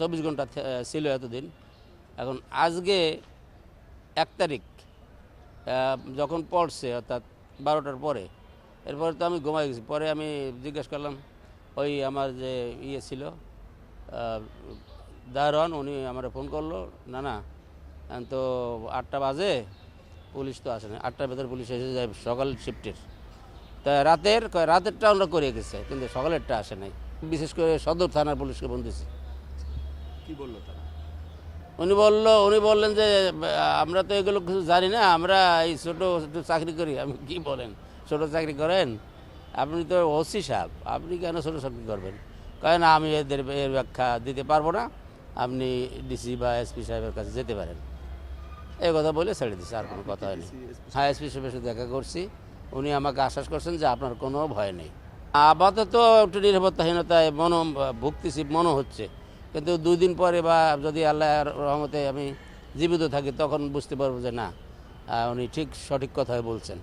চব্বিশ ঘণ্টা ছিল এতদিন। এখন আজকে এক তারিখ যখন পড়ছে, অর্থাৎ বারোটার পরে, এরপরে তো আমি ঘুমাই গেছি। পরে আমি জিজ্ঞেস করলাম, ওই আমার যে ইয়ে ছিল দারোয়ান, উনি আমার ফোন করল, না না তো আটটা বাজে, পুলিশ তো আসে না আটটার ভেতর পুলিশ এসে যায় সকাল শিফটের তা রাতের রাতেরটা আমরা করে গেছে, কিন্তু সকালেরটা আসে নাই। বিশেষ করে সদর থানার পুলিশকে ফোন দিছি। কি বলল তারা? উনি বলল উনি বললেন যে আমরা তো এগুলো কিছু জানি না আমরা এই ছোটো ছোটো চাকরি করি। আমি কি বলেন? ছোটো চাকরি করেন? আপনি তো ওসি সাহেব আপনি কেন ছোটো চাকরি করবেন? কেন আমি এদের এর ব্যাখ্যা দিতে পারব না। আপনি ডিসি বা এসপি সাহেবের কাছে যেতে পারেন। এই কথা বলে ছেড়ে দিচ্ছে আর কোনো কথা হয়নি। হ্যাঁ এসপি সাহেবের সাথে দেখা করছি। উনি আমাকে আশ্বাস করছেন যে আপনার কোনো ভয় নেই। আপাতত একটু নিরাপত্তাহীনতায় মনো ভুগতেছি মনে হচ্ছে। কিন্তু দুই দিন পরে বা যদি আল্লাহর রহমতে আমি জীবিত থাকি, তখন বুঝতে পারব যে না উনি ঠিক সঠিক কথাই বলছেন।